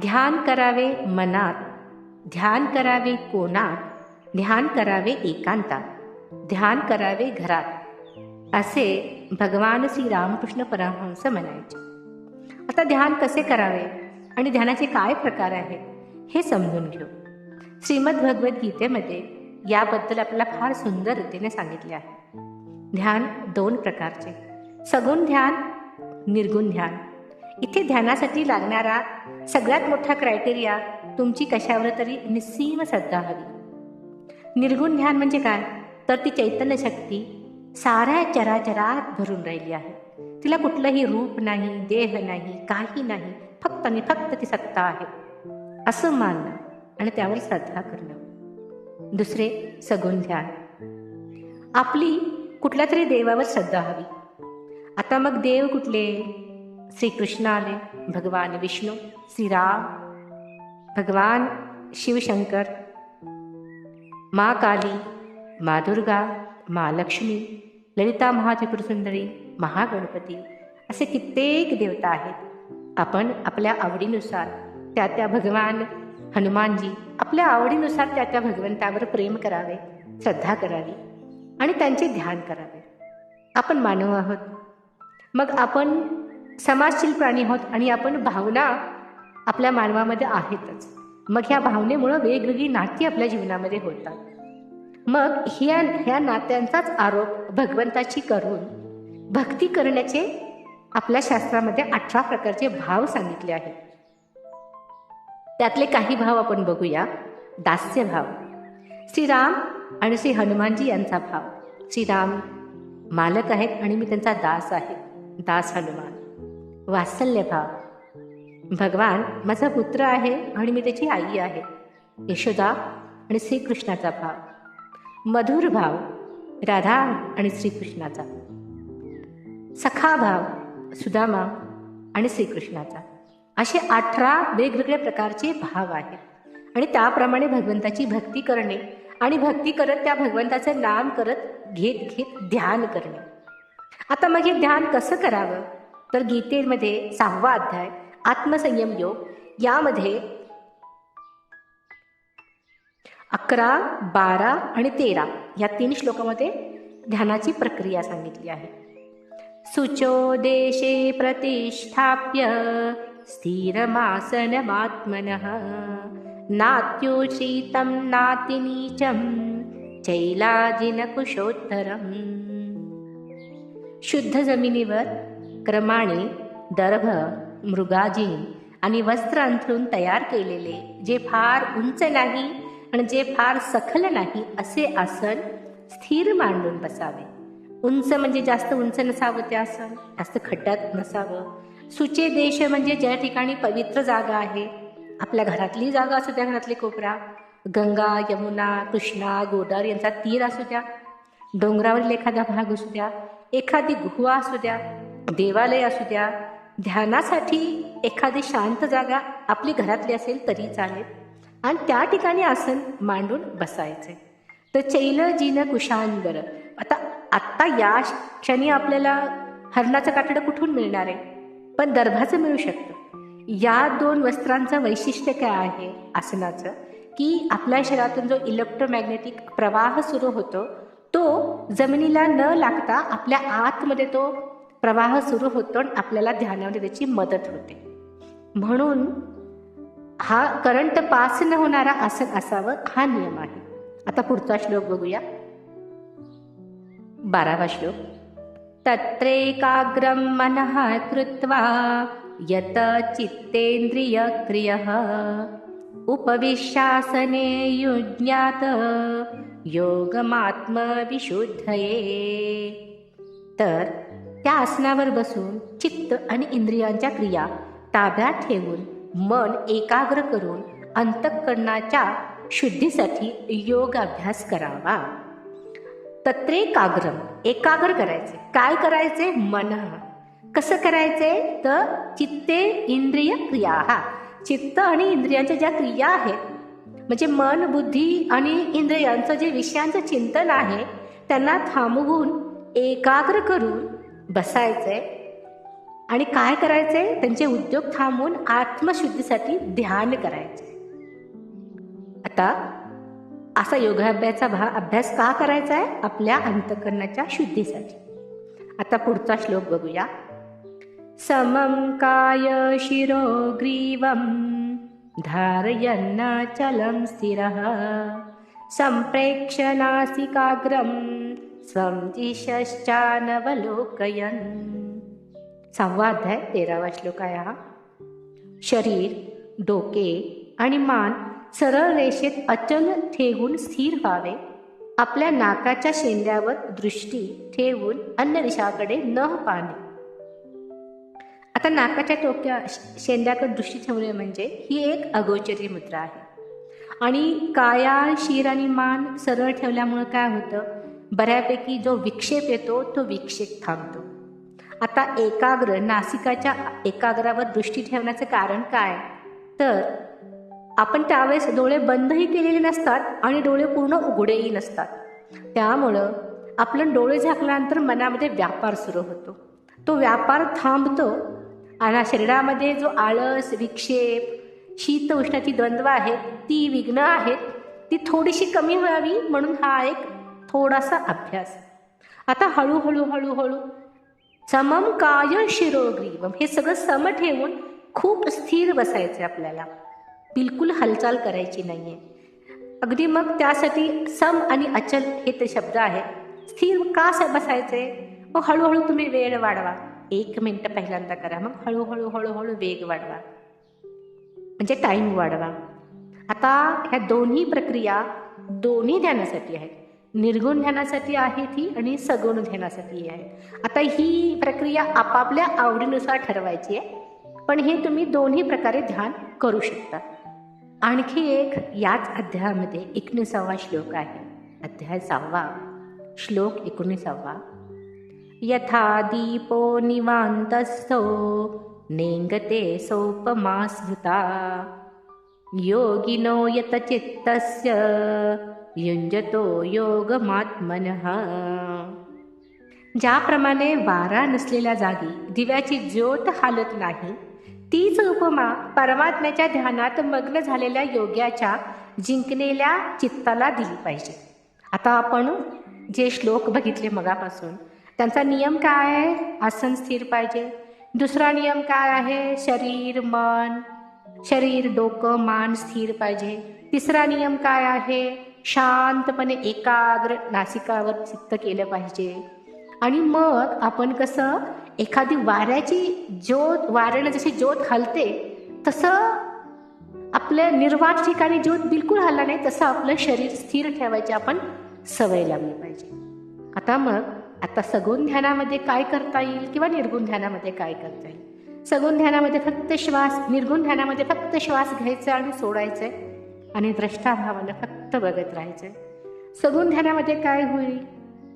ध्यान करावे मनात ध्यान करावे कोणात ध्यान करावे एकांतात ध्यान करावे घरात असे भगवान श्री रामकृष्ण परमहंस म्हणायचे. आता ध्यान कसे करावे आणि ध्यानाचे काय प्रकार आहेत हे समजून घेऊ. श्रीमद भगवद्गीतेमध्ये याबद्दल आपल्याला फार सुंदर रीतीने सांगितले आहे. ध्यान दोन प्रकारचे. सगुण ध्यान निर्गुण ध्यान. इथे ध्यानासाठी लागणारा सगळ्यात मोठा क्रायटेरिया तुमची कशावर तरी निस्सीम श्रद्धा हवी. निर्गुण ध्यान म्हणजे काय? तर ती चैतन्य शक्ती साऱ्या चराचरात भरून राहिली आहे. तिला कुठलंही रूप नाही देह नाही काही नाही फक्त आणि फक्त ती सत्ता आहे. असं मानणं आणि त्यावर श्रद्धा करणं. दुसरे सगुण ध्यान. आपली कुठल्या तरी देवावर श्रद्धा हवी. आता मग देव कुठले? श्रीकृष्ण आले भगवान विष्णू श्रीराम भगवान शिवशंकर मा काली मा दुर्गा मा लक्ष्मी ललिता महात्रिपुरसुंदरी महागणपती असे कित्येक देवता आहेत. आपण आपल्या आवडीनुसार त्या त्या भगवान हनुमानजी आपल्या आवडीनुसार त्या त्या भगवंतावर प्रेम करावे श्रद्धा करावी आणि त्यांचे ध्यान करावे. आपण मानव आहोत. मग आपण समाजशील प्राणी आहोत आणि आपण भावना आपल्या मानवामध्ये आहेतच. मग ह्या भावनेमुळं वेगवेगळी नाती आपल्या जीवनामध्ये होतात. मग ह्या ह्या नात्यांचाच आरोप भगवंताची करून भक्ती करण्याचे आपल्या शास्त्रामध्ये अठरा प्रकारचे भाव सांगितले आहेत. त्यातले काही भाव आपण बघूया. दास्य भाव. श्रीराम आणि श्री हनुमानजी यांचा भाव. श्रीराम मालक आहेत आणि मी त्यांचा दास आहे. दास हनुमान. वात्सल्यभाव. भगवान माझा पुत्र आहे आणि मी त्याची आई आहे. यशोदा आणि श्रीकृष्णाचा भाव. मधुर भाव राधा आणि श्रीकृष्णाचा. सखा भाव सुदामा आणि श्रीकृष्णाचा. असे अठरा वेगवेगळ्या प्रकारचे भाव आहेत. आणि त्याप्रमाणे भगवंताची भक्ती करणे आणि भक्ती करत त्या भगवंताचं नाम करत घेत घेत ध्यान करणे. आता मग हे ध्यान कसं करावं? तर गीतेमध्ये सहावा अध्याय आत्मसंयम योग यामध्ये अकरा बारा आणि तेरा या तीन श्लोकामध्ये ध्यानाची प्रक्रिया सांगितली आहे. सुचो देशे प्रतिष्ठाप्य स्थिरमासनमात्मनः नात्योचितं नातिनीचं चैलाजिनकुशोत्तरम्. शुद्ध जमिनीवर क्रमाने दर्भ मृगाजीन आणि वस्त्र अंथरून तयार केलेले जे फार उंच नाही आणि जे फार सखल नाही असे आसन स्थिर मांडून बसावे. उंच म्हणजे जास्त उंच नसावं ते आसन जास्त खड्ड्यात नसावं. सुचे देश म्हणजे ज्या ठिकाणी पवित्र जागा आहे आपल्या घरातली जागा असू द्या घरातले कोपरा. गंगा यमुना कृष्णा गोदर यांचा तीर असू द्या. डोंगरावरील एखादा भाग असू द्या. एखादी गुहा असू द्या. देवालय असू द्या ध्यानासाठी एखादी शांत जागा आपली घरातली असेल तरी चालेल. आणि त्या ठिकाणी आसन मांडून बसायचे. तर चैल जिन कुशांगर आता आत्ता या क्षणी आपल्याला हरणाचं कातडं कुठून मिळणार आहे? पण दर्भाचं मिळू शकतं. या दोन वस्त्रांचं वैशिष्ट्य काय आहे आसनाचं? की आपल्या शरीरातून जो इलेक्ट्रोमॅग्नेटिक प्रवाह सुरू होतो तो जमिनीला न लागता आपल्या आतमध्ये तो प्रवाह सुरू होतो आणि आपल्याला ध्यानामध्ये त्याची मदत होते. म्हणून हा करंट पास न होणारा आसन असावं हा नियम आहे. आता पुढचा श्लोक बघूया. बारावा श्लोक. तत्रेकाग्रम मनः कृत्वा यत चित्तेंद्रिय क्रिय। उपविश्यासने युज्ञात योगमात्मविशुद्धये। तर त्या आसनावर बसून चित्त आणि इंद्रियांच्या क्रिया ताब्यात ठेवून मन एकाग्र करून अंतःकरणाच्या शुद्धीसाठी योग अभ्यास करावा. तत्रेकाग्रम एकाग्र करायचे. काय करायचे? मन. कसं करायचे? तर चित्ते इंद्रिय क्रिया. हा चित्त आणि इंद्रियांच्या ज्या क्रिया आहेत म्हणजे मन बुद्धी आणि इंद्रियांचं जे विषयांचं चिंतन आहे त्यांना थांबवून एकाग्र करून बसायचंय आणि काय करायचे? त्यांचे उद्योग थांबवून आत्मशुद्धीसाठी ध्यान करायचे. आता असा योगाभ्यासा भा अभ्यास का करायचा आहे? आपल्या अंतकरणाच्या शुद्धीसाठी. आता पुढचा श्लोक बघूया. समं काय शिरो ग्रीवं धारयन्नाचलं स्थिरः सम्प्रेक्ष्य नासिकाग्रं स्वं दिशश्चानवलोकयन् तेरावा श्लोक आहे हा। शरीर डोके आणि मान सरळ रेषेत अचल ठेवून स्थिर व्हावे. आपल्या नाकाच्या शेंड्यावर दृष्टी ठेवून अन्य दिशाकडे न पाहणे. आता नाकाच्या टोक्या शेंड्याकडे दृष्टी ठेवणे म्हणजे ही एक अगोचरी मुद्रा आहे. आणि काया शिर आणि मान सरळ ठेवल्यामुळं काय होतं? बऱ्यापैकी जो विक्षेप येतो तो विक्षेप थांबतो. आता एकाग्र नासिकाच्या एकाग्रावर दृष्टी ठेवण्याचं कारण काय? तर आपण त्यावेळेस डोळे बंदही केलेले नसतात आणि डोळे पूर्ण उघडेही नसतात. त्यामुळं आपण डोळे झाकल्यानंतर मनामध्ये व्यापार सुरू होतो. तो व्यापार थांबतो आणि शरीरामध्ये जो आळस विक्षेप शीत उष्णाची द्वंद्व आहेत ती विघ्न आहेत ती थोडीशी कमी व्हावी म्हणून हा एक थोडासा अभ्यास. आता हळूहळू हळूहळू समम काय शिरोग्रीवम हे सगळं सम ठेवून खूप स्थिर बसायचं आपल्याला. बिलकुल हालचाल करायची नाहीये. अगदी मग त्यासाठी सम आणि अचल हे ते शब्द आहेत. स्थिर का स बसायचे मग हळूहळू तुम्ही वेळ वाढवा. एक मिनटं पहिल्यांदा करा. मग हळूहळू हळूहळू वेग वाढवा. म्हणजे टाईम वाढवा. आता ह्या दोन्ही प्रक्रिया दोन्ही ध्यानासाठी आहेत. निर्गुण ध्यानासाठी आहे ती आणि सगुण ध्यानासाठी आहे. आता ही प्रक्रिया आपापल्या आवडीनुसार ठरवायची आहे पण हे तुम्ही दोन्ही प्रकारे ध्यान करू शकता. आणखी एक याच अध्यायामध्ये एकोणीसावा श्लोक आहे. अध्याय सहावा श्लोक एकोणीसावा. यथा दीपो निवांतस्थो नेंगते सोपमास्मृता। योगिनो यतचित्तस्य युंजतो योगमात्मनः. ज्याप्रमाणे वारा नसलेल्या जागी दिव्याची ज्योत हालत नाही तीच उपमा परमात्म्याच्या ध्यानात मग्न झालेल्या योग्याच्या जिंकलेल्या चित्ताला दिली पाहिजे. आता आपण जे श्लोक बघितले मगापासून त्यांचा नियम काय आहे? आसन स्थिर पाहिजे. दुसरा नियम काय आहे? शरीर मन. शरीर डोकं मान स्थिर पाहिजे. तिसरा नियम काय आहे? शांतपणे एकाग्र नासिकावर चित्त केलं पाहिजे. आणि मग आपण कसं एखादी वाऱ्याची ज्योत वाऱ्यानं जशी ज्योत हलते तसं आपल्या निर्वात ठिकाणी ज्योत बिलकुल हलला नाही तसं आपलं शरीर स्थिर ठेवायची आपण सवय लावली पाहिजे. आता मग आता सगुण ध्यानामध्ये काय करता येईल किंवा निर्गुण ध्यानामध्ये काय करता येईल? सगुण ध्यानामध्ये फक्त श्वास निर्गुण ध्यानामध्ये फक्त श्वास घ्यायचा आणि सोडायचंय आणि द्रष्टाभावानं फक्त फक्त बघत राहायचंय सगुण ध्यानामध्ये काय होईल?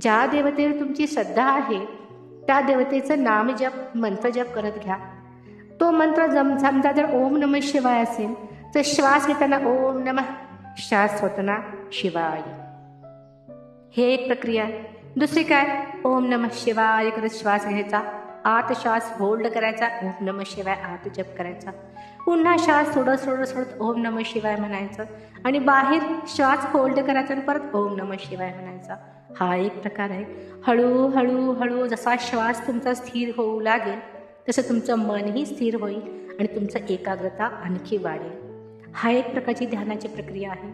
ज्या देवतेवर तुमची श्रद्धा आहे त्या देवतेचं नाम जप मंत्र जप करत घ्या. तो मंत्र जम समजा जर ओम नम शिवाय असेल तर श्वास घेताना ओम नम श्वास होताना शिवाय. हे एक प्रक्रिया. दुसरी काय? ओम नम शिवाय करत श्वास घ्यायचा. आत श्वास होल्ड करायचा ओम नम शिवाय आत जप करायचा. पुन्हा श्वास सोडत सोडत सोडत ओम नम शिवाय म्हणायचं. आणि बाहेर श्वास होल्ड करायचा आणि परत ओम नम शिवाय म्हणायचा. हा एक प्रकार आहे. हळूहळू हळू जसा श्वास तुमचा स्थिर होऊ लागेल तसं तुमचं मनही स्थिर होईल आणि तुमचं एकाग्रता आणखी वाढेल. हा एक प्रकारची ध्यानाची प्रक्रिया आहे.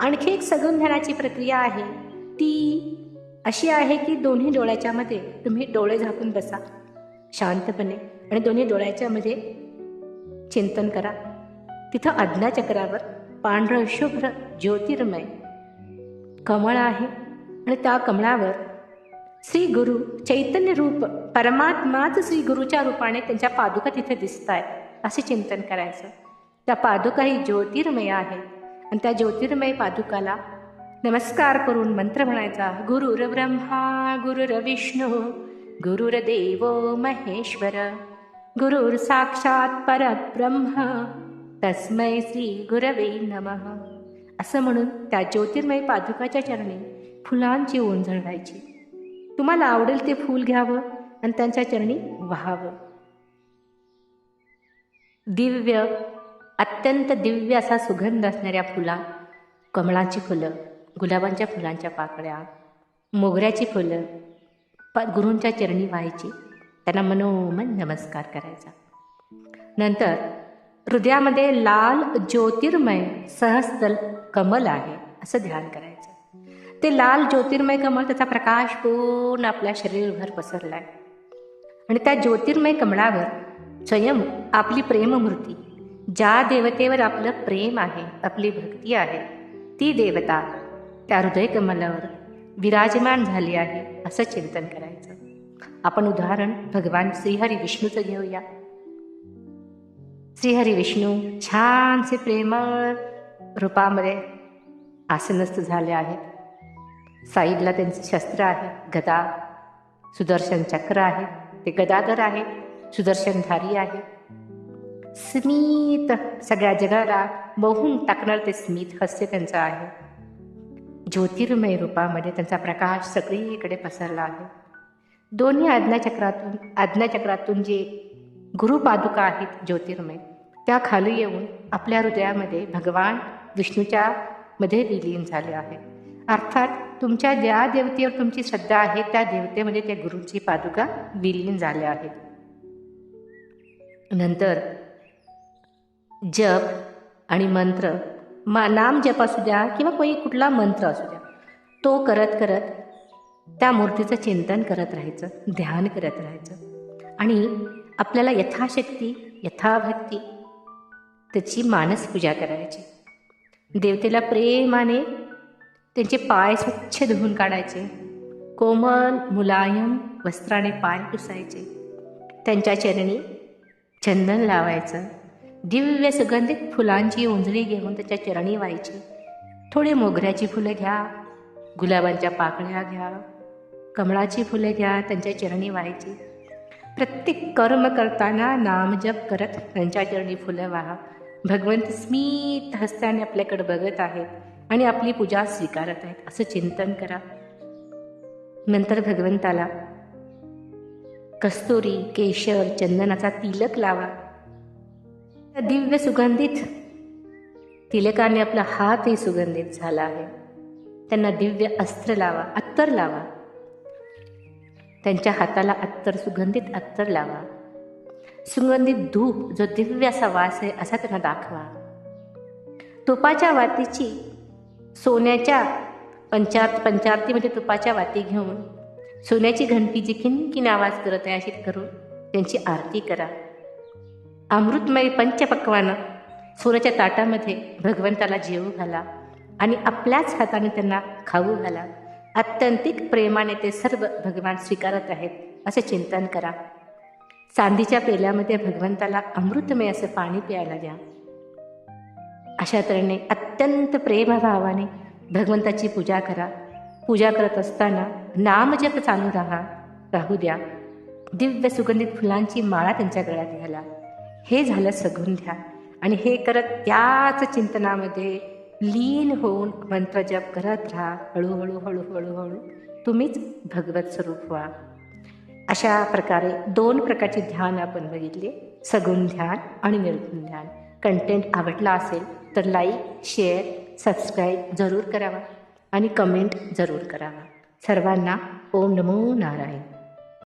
आणखी एक सगुण ध्यानाची प्रक्रिया आहे. ती अशी आहे की दोन्ही डोळ्याच्यामध्ये तुम्ही डोळे झाकून बसा. शांतपणे आणि दोन्ही डोळ्याच्या मध्ये चिंतन करा. तिथं आज्ञाचक्रावर पांढरं शुभ्र ज्योतिर्मय कमळ आहे आणि त्या कमळावर श्री गुरु चैतन्य रूप परमात्माच श्री गुरुच्या रूपाने त्यांच्या पादुका तिथे दिसत आहेत असे चिंतन करायचं. त्या पादुका ही ज्योतिर्मय आहेत आणि त्या ज्योतिर्मय पादुकाला नमस्कार करून मंत्र म्हणायचा. गुरुर ब्रह्मा गुरुर विष्णू गुरुर्देव महेश्वर गुरुर साक्षात परब्रह्म तस्मै श्री गुरवे नमः. असं म्हणून त्या ज्योतिर्मय पादुकाच्या चरणी फुलांची ओंजळ व्हायची तुम्हाला आवडेल ते फूल घ्यावं आणि त्यांच्या चरणी व्हावं. दिव्य अत्यंत दिव्य असा सुगंध असणाऱ्या फुला कमळाची फुलं गुलाबांच्या फुलांच्या पाकळ्या मोगऱ्याची फुलं प गुरूंच्या चरणी व्हायची. त्यांना मनोमन नमस्कार करायचा. नंतर हृदयामध्ये लाल ज्योतिर्मय सहस्तल कमल आहे असं ध्यान करायचं. ते लाल ज्योतिर्मय कमल त्याचा प्रकाश पूर्ण आपल्या शरीरभर पसरला आहे आणि त्या ज्योतिर्मय कमळावर स्वयं आपली प्रेममूर्ती ज्या देवतेवर आपलं प्रेम आहे आपली भक्ती आहे ती देवता त्या हृदय कमलावर विराजमान झाली आहे असं चिंतन करायचं. आपण उदाहरण भगवान श्रीहरी विष्णूचं घेऊया. श्रीहरी विष्णू छानसे प्रेमळ रूपामध्ये आसनस्थ झाले आहेत. साईडला त्यांचे शस्त्र आहे गदा सुदर्शन चक्र आहे. ते गदाधर आहे सुदर्शनधारी आहे. स्मित सगळ्या जगाला मोहून टाकणार ते स्मित हास्य त्यांचं आहे. ज्योतिर्मय रूपामध्ये त्यांचा प्रकाश सगळीकडे पसरला आहे. दोन्ही आज्ञाचक्रातून आज्ञाचक्रातून जे गुरुपादुका आहेत ज्योतिर्मय त्या खाली येऊन आपल्या हृदयामध्ये भगवान विष्णूच्या मध्ये विलीन झाले आहे. अर्थात तुमच्या ज्या देवतेवर तुमची श्रद्धा आहे त्या देवतेमध्ये त्या गुरुची पादुका विलीन झाल्या आहेत. नंतर जप आणि मंत्र मा नाम जप असू द्या किंवा कोणी कुठला मंत्र असू द्या तो करत करत त्या मूर्तीचं चिंतन करत राहायचं ध्यान करत राहायचं. आणि आपल्याला यथाशक्ती यथाभक्ती त्याची मानस पूजा करायची. देवतेला प्रेमाने त्यांचे पाय स्वच्छ धुवून काढायचे. कोमल मुलायम वस्त्राने पाय पुसायचे. त्यांच्या चरणी चंदन लावायचं. दिव्य सुगंधित फुलांची उंजळी घेऊन त्याच्या चरणी व्हायची. थोडी मोगऱ्याची फुलं घ्या गुलाबांच्या पाकळ्या घ्या कमळाची फुलं घ्या त्यांच्या चरणी व्हायची. प्रत्येक कर्म करताना नामजप करत त्यांच्या चरणी फुलं वाहा. भगवंत स्मित हस्ताने आपल्याकडे बघत आहेत आणि आपली पूजा स्वीकारत आहेत. असं चिंतन करा. नंतर भगवंताला कस्तुरी केशर चंदनाचा तिलक लावा. दिव्य सुगंधित तिलकाने आपला हातही सुगंधित झाला आहे. त्यांना दिव्य अस्त्र लावा अत्तर लावा. त्यांच्या हाताला अत्तर सुगंधित अत्तर लावा. सुगंधित धूप जो दिव्य असा वास आहे असा त्यांना दाखवा. तुपाच्या वातीची सोन्याच्या पंचार पंचारतीमध्ये म्हणजे तुपाच्या वाती घेऊन सोन्याची घंटी जी किनकिन आवाज करत आहे अशी करून त्यांची आरती करा. अमृतमय पंचपक्वानं सोन्याच्या ताटामध्ये भगवंताला जेवू घाला आणि आपल्याच हाताने त्यांना खाऊ घाला. अत्यंतिक प्रेमाने ते सर्व भगवान स्वीकारत आहेत असे चिंतन करा. चांदीच्या पेल्यामध्ये भगवंताला अमृतमय असं पाणी प्यायला द्या. अशा तऱ्हेने अत्यंत प्रेमभावाने भगवंताची पूजा करा. पूजा करत असताना नामजप चालू राहा राहू द्या. दिव्य सुगंधित फुलांची माळा त्यांच्या गळ्यात घाला. हे झालं सगून ध्यान आणि हे करत त्याच चिंतनामध्ये लीन होऊन मंत्रजप करत राहा. हळूहळू हळूहळू हळू. तुम्हीच भगवत स्वरूप व्हा. अशा प्रकारे दोन प्रकारचे ध्यान आपण बघितले. सगुण ध्यान आणि निर्गुण ध्यान. कंटेंट आवडला असेल तर लाईक शेअर सबस्क्राईब जरूर करावा. आणि कमेंट जरूर करावा. सर्वांना ओम नमो नारायण.